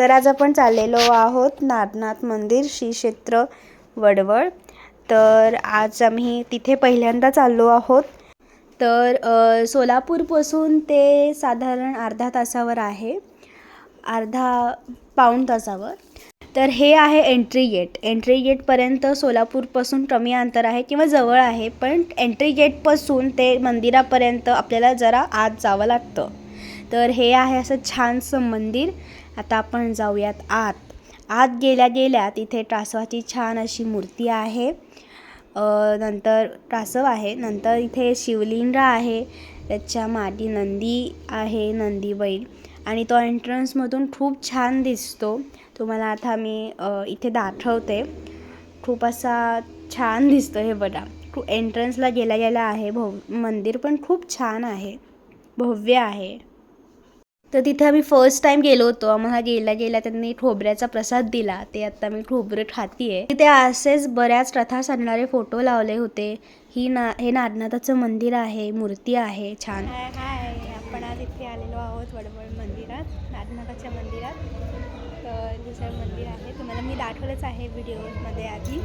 तर आज आपण चाललेलो आहोत नागनाथ मंदिर श्री क्षेत्र वडवळ. तर आज आम्ही तिथे पहिल्यांदा चाललो आहोत. तर सोलापूरपासून ते साधारण अर्धा तासावर आहे. अर्धा पाऊण तासावर. तर हे आहे एंट्री गेट एंट्री गेटपर्यंत सोलापूरपासून कमी अंतर आहे किंवा जवळ आहे पण एंट्री गेटपासून ते मंदिरापर्यंत आपल्याला जरा आत जावं लागतं. तर हे आहे असं छानसं मंदिर. आता आपण जाऊयात आत. आत गेल्या गेल्या तिथे टासवाची छान अशी मूर्ती आहे. नंतर टासव आहे. नंतर इथे शिवलिंग आहे. त्याच्यामागे नंदी आहे नंदी बैल. आणि तो एंट्रन्समधून खूप छान दिसतो. तुम्हाला आता मी इथे दाखवते. खूप असा छान दिसतो हे बघा. खूप एंट्रन्सला गेल्या गेल्या आहे. भव मंदिर पण खूप छान आहे. भव्य आहे. तर तिथे आम्ही फर्स्ट टाइम गेलो होतो. आम्हाला गेल्या गेल्या त्यांनी खोबऱ्याचा प्रसाद दिला. ते आता मी खोबरं खातीये. तिथे असेच बऱ्याच कथा सांगणारे फोटो लावले होते. ही ना हे नागनाथाचं मंदिर आहे. मूर्ती आहे. छान. आपण आज इथे आलेलो आहोत वडवळ मंदिरात नागनाथाच्या मंदिरात. तर दुसरं मंदिर आहे. तुम्हाला मी दाखवलंच आहे व्हिडिओमध्ये आधी.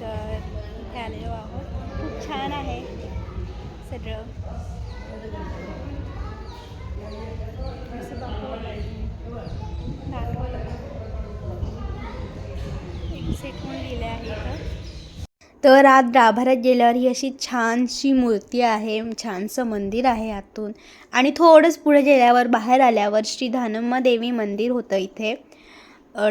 तर इथे आलेलो आहोत. खूप छान आहे सगळं. तर आत गाभाऱ्यात गेल्यावर ही अशी छानशी मूर्ती आहे. छानसं मंदिर आहे आतून. आणि थोडंच पुढे गेल्यावर बाहेर आल्यावर श्री धानम्मा देवी मंदिर होतं इथे.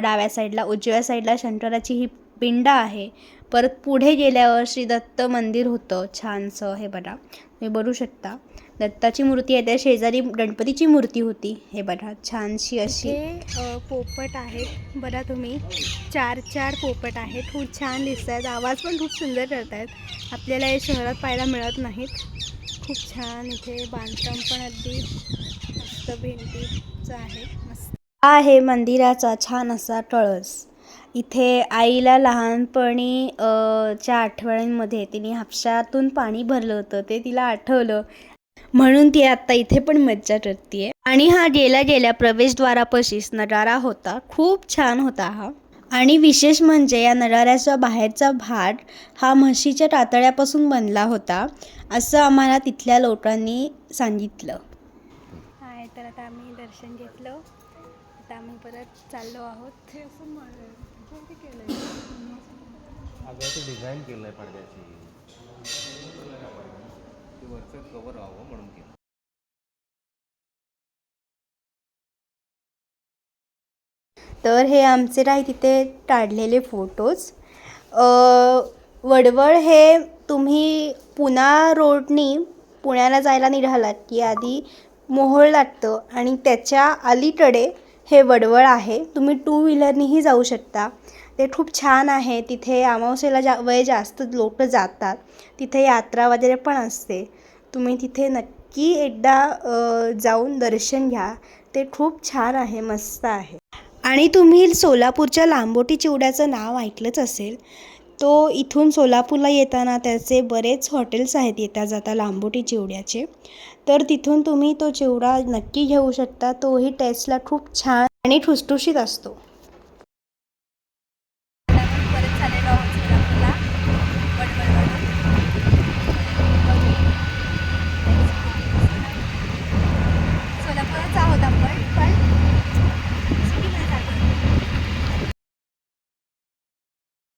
डाव्या साईडला उजव्या साईडला शंकराची ही पिंड आहे. परत पुढे गेल्यावर श्री दत्त मंदिर होतं. छानसं हे बघा. हे बघू शकता. दत्ताची मूर्ती आहे. त्या शेजारी गणपतीची मूर्ती होती. हे बघा. छानशी अशी. पोपट आहेत. बघा तुम्ही. चार चार पोपट आहेत. खूप छान दिसत आहेत आवाज पण खूप सुंदर करत आहेत आपल्याला हे शहरात पाहायला मिळत नाहीत. खूप छान इथे बांधकाम पण अगदी मस्त भिंतीचं आहे. मस्त. हा आहे मंदिराचा छान असा कळस इथे आईला लहानपणी च्या आठवड्यांमध्ये तिने हापशातून पाणी भरलं होतं. ते तिला आठवलं. म्हणून ती आता इथे पण मज्जा करते आणि हा गेल्या गेल्या प्रवेशद्वारापाशीच नजारा होता. खूप छान होता हा. आणि विशेष म्हणजे या नजाऱ्याचा बाहेरचा भाग हा म्हशीच्या टातळ्यापासून बनला होता असं आम्हाला तिथल्या लोकांनी सांगितलं. आहे तर आता आम्ही दर्शन घेतलं. आता आम्ही परत चाललो आहोत. अगं ते डिझाईन केलं आहे पडद्याची. ते वरचं कवर व्हावं म्हणून केलं. तर हे आमचे काही तिथे काढलेले फोटोज अ, वडवळ हे तुम्ही पुणा रोडनी पुण्याला जायला निघालात की आधी मोहोळ लागतं आणि त्याच्या अलीकडे हे वडवळ आहे. तुम्ही टू व्हीलरनीही जाऊ शकता. ते खूप छान आहे. तिथे अमावस्येला जा वय जास्त लोक जातात. तिथे यात्रा वगैरे पण असते. तुम्ही तिथे नक्की एकदा जाऊन दर्शन घ्या. ते खूप छान आहे. मस्त आहे. आणि तुम्ही सोलापूरच्या लांबोटी चिवड्याचं नाव ऐकलंच असेल. तो इथून सोलापूरला येताना त्याचे बरेच हॉटेल्स आहेत येता जाता लांबोटी चिवड्याचे. तर तिथून तुम्ही तो चिवडा नक्की घेऊ शकता. तोही टेस्टला खूप छान आणि ठुसठुशीत असतो.